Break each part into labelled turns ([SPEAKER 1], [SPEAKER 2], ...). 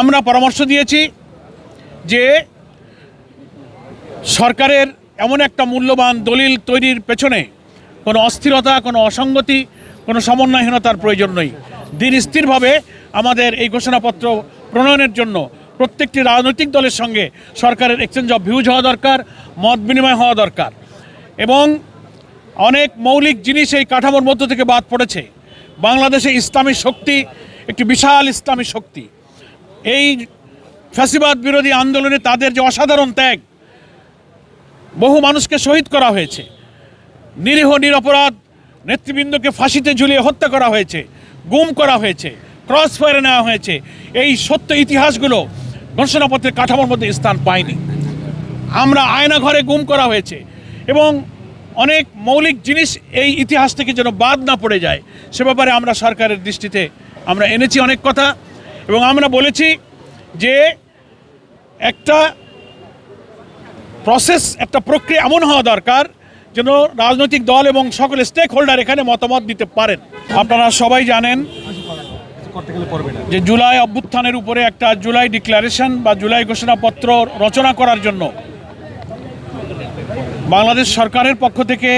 [SPEAKER 1] আমরা পরামর্শ দিয়েছি যে সরকারের এমন একটা মূল্যবান দলিল তৈরির পেছনে কোনো অস্থিরতা, কোনো অসঙ্গতি, কোনো সমন্বয়হীনতার প্রয়োজন নেই। দিন স্থিরভাবে আমাদের এই ঘোষণাপত্র প্রণয়নের জন্য প্রত্যেকটি রাজনৈতিক দলের সঙ্গে সরকারের এক্সচেঞ্জ অফ ভিউজ হওয়া দরকার, মত বিনিময় হওয়া দরকার এবং অনেক মৌলিক জিনিস এই কাঠামোর মধ্য থেকে বাদ পড়েছে। বাংলাদেশে ইসলামী শক্তি একটি বিশাল ইসলামী শক্তি। এই ফ্যাসিবাদ বিরোধী আন্দোলনে তাদের যে অসাধারণ ত্যাগ, বহু মানুষকে শহীদ করা হয়েছে। নিরীহ, নিরপরাধ নেতৃবৃন্দকে ফাঁসিতে ঝুলিয়ে হত্যা করা হয়েছে, গুম করা হয়েছে ক্রস ফায়ারে নেওয়া হয়েছে। এই সত্য ইতিহাসগুলো ঘোষণাপত্রের কাঠামোর মধ্যে স্থান পায়নি। আমরা আয়না ঘরে গুম করা হয়েছে এবং অনেক মৌলিক জিনিস এই ইতিহাস থেকে যেন বাদ না পড়ে যায়, সে ব্যাপারে আমরা সরকারের দৃষ্টিতে আমরা এনেছি অনেক কথা। এবং আমরা বলেছি যে একটা প্রসেস একটা প্রক্রিয়া এমন হওয়া দরকার যেন রাজনৈতিক দল এবং সকল স্টেক হোল্ডার এখানে মতামত দিতে পারেন। আপনারা সবাই জানেন যে জুলাই অভ্যুত্থানের উপরে একটা জুলাই ডিক্লারেশন বা জুলাই ঘোষণাপত্র রচনা করার জন্য বাংলাদেশ সরকারের পক্ষ থেকে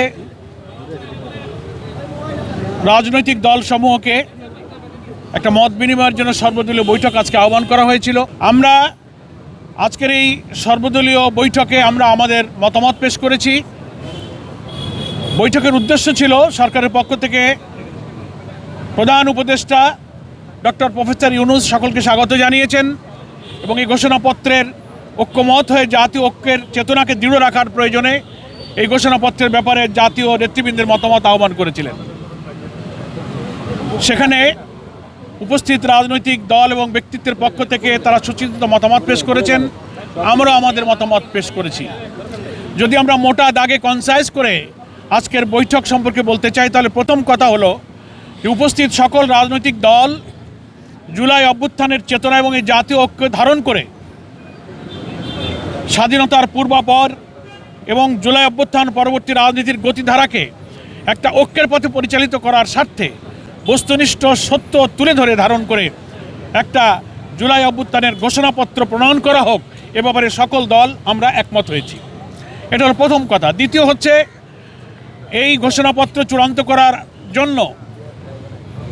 [SPEAKER 1] রাজনৈতিক দল সমূহকে একটা মত বিনিময়ের জন্য সর্বদলীয় বৈঠক আজকে আহ্বান করা হয়েছিল। আমরা আজকের এই সর্বদলীয় বৈঠকে আমরা আমাদের মতামত পেশ করেছি। বৈঠকের উদ্দেশ্য ছিল সরকারের পক্ষ থেকে প্রধান উপদেষ্টা ডক্টর প্রফেসর ইউনুস সকলকে স্বাগত জানিয়েছেন এবং এই ঘোষণাপত্রের ঐক্যমত হয়ে জাতীয় ঐক্যের চেতনাকে দৃঢ় রাখার প্রয়োজনে এই ঘোষণাপত্রের ব্যাপারে জাতীয় নেতৃবৃন্দের মতামত আহ্বান করেছিলেন। সেখানে উপস্থিত রাজনৈতিক দল এবং ব্যক্তিত্বের পক্ষ থেকে তারা সুচিন্তিত মতামত পেশ করেছেন আমরা আমাদের মতামত পেশ করেছি। যদি আমরা মোটা দাগে কনসাইজ করে আজকের বৈঠক সম্পর্কে বলতে চাই, তাহলে প্রথম কথা হলো উপস্থিত সকল রাজনৈতিক দল জুলাই অভ্যুত্থানের চেতনা এবং এই জাতীয় ঐক্য ধারণ করে স্বাধীনতার পূর্বাপর এবং জুলাই অভ্যুত্থান পরবর্তী রাজনীতির গতিধারাকে একটা ঐক্যের পথে পরিচালিত করার স্বার্থে বস্তুনিষ্ঠ সত্য তুলে ধরে ধারণ করে একটা জুলাই অভ্যুত্থানের ঘোষণাপত্র প্রণয়ন করা হোক, এ ব্যাপারে সকল দল আমরা একমত হয়েছি। এটা হলো প্রথম কথা। দ্বিতীয় হচ্ছে, এই ঘোষণাপত্র চূড়ান্ত করার জন্য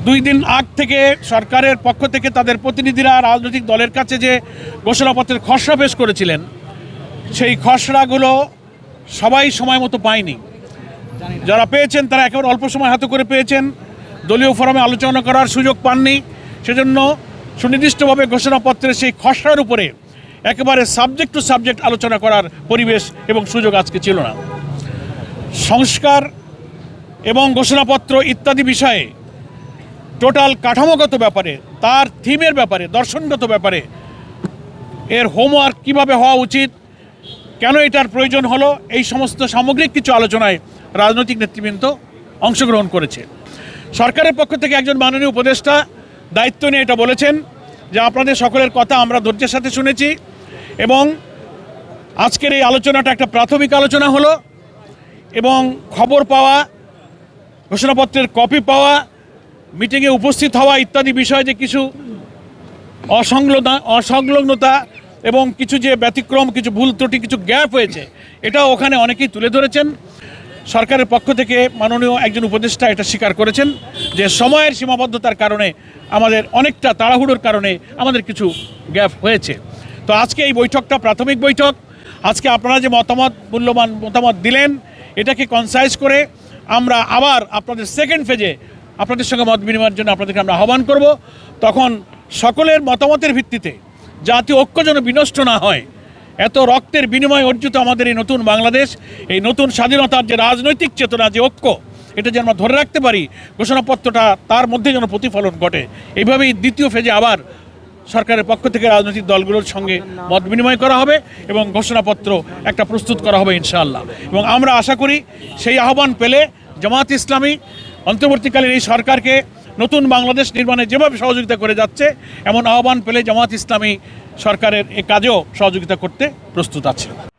[SPEAKER 1] দুই দিন আগ থেকে সরকারের পক্ষ থেকে তাদের প্রতিনিধিরা রাজনৈতিক দলের কাছে যে ঘোষণাপত্রের খসড়া পেশ করেছিলেন, সেই খসড়াগুলো সবাই সময় মতো পায়নি। যারা পেয়েছেন তারা একেবারে অল্প সময় হাতে করে পেয়েছেন। দলীয় ফোরামে আলোচনা করার সুযোগ পাননি। সেজন্য সুনির্দিষ্টভাবে ঘোষণাপত্রের সেই খসড়ার উপরে একেবারে সাবজেক্ট টু সাবজেক্ট আলোচনা করার পরিবেশ এবং সুযোগ আজকে ছিল না। সংস্কার এবং ঘোষণাপত্র ইত্যাদি বিষয়ে টোটাল কাঠামোগত ব্যাপারে, তার থিমের ব্যাপারে, দর্শনগত ব্যাপারে এর হোমওয়ার্ক কীভাবে হওয়া উচিত, কেন এটার প্রয়োজন হলো, এই সমস্ত সামগ্রিক কিছু আলোচনায় রাজনৈতিক নেতৃবৃন্দ অংশগ্রহণ করেছে। সরকারের পক্ষ থেকে একজন মাননীয় উপদেষ্টা দায়িত্ব নিয়ে এটা বলেছেন যে আপনাদের সকলের কথা আমরা ধৈর্যের সাথে শুনেছি এবং আজকের এই আলোচনাটা একটা প্রাথমিক আলোচনা হলো এবং খবর পাওয়া, ঘোষণাপত্রের কপি পাওয়া, মিটিংয়ে উপস্থিত হওয়া ইত্যাদি বিষয়ে যে কিছু অসংলগ্নতা অসংলগ্নতা এবং কিছু যে ব্যতিক্রম, কিছু ভুল ত্রুটি, কিছু গ্যাপ হয়েছে, এটাও ওখানে অনেকেই তুলে ধরেছেন। সরকারের পক্ষ থেকে মাননীয় একজন উপদেষ্টা এটা স্বীকার করেছেন যে সময়ের সীমাবদ্ধতার কারণে আমাদের অনেকটা তাড়াহুড়োর কারণে আমাদের কিছু গ্যাপ হয়েছে। তো আজকে এই বৈঠকটা প্রাথমিক বৈঠক। আজকে আপনারা যে মতামত, মূল্যবান মতামত দিলেন, এটাকে কনসাইজ করে আমরা আবার আপনাদের সেকেন্ড ফেজে আপনাদের সঙ্গে মত বিনিময়ের জন্য আপনাদেরকে আমরা আহ্বান করব। তখন সকলের মতামতের ভিত্তিতে জাতীয় ঐক্য যেন বিনষ্ট না হয় এত রক্তের বিনিময়ে অর্জিত আমাদের এই নতুন বাংলাদেশ, এই নতুন স্বাধীনতার যে রাজনৈতিক চেতনা, যে ঐক্য, এটা যেন আমরা ধরে রাখতে পারি, ঘোষণাপত্রটা তার মধ্যে যেন প্রতিফলন ঘটে। এইভাবেই দ্বিতীয় ফেজে আবার সরকারের পক্ষ থেকে রাজনৈতিক দলগুলোর সঙ্গে মত বিনিময় করা হবে এবং ঘোষণাপত্র একটা প্রস্তুত করা হবে ইনশাআল্লাহ। এবং আমরা আশা করি সেই আহ্বান পেলে জামাত ইসলামী অন্তর্বর্তীকালীন এই সরকারকে নতুন বাংলাদেশ নির্মাণে যেভাবে সহযোগিতা করে যাচ্ছে, এমন আহ্বান পেলে জামাত ইসলামী সরকারের এ কাজেও সহযোগিতা করতে প্রস্তুত আছে।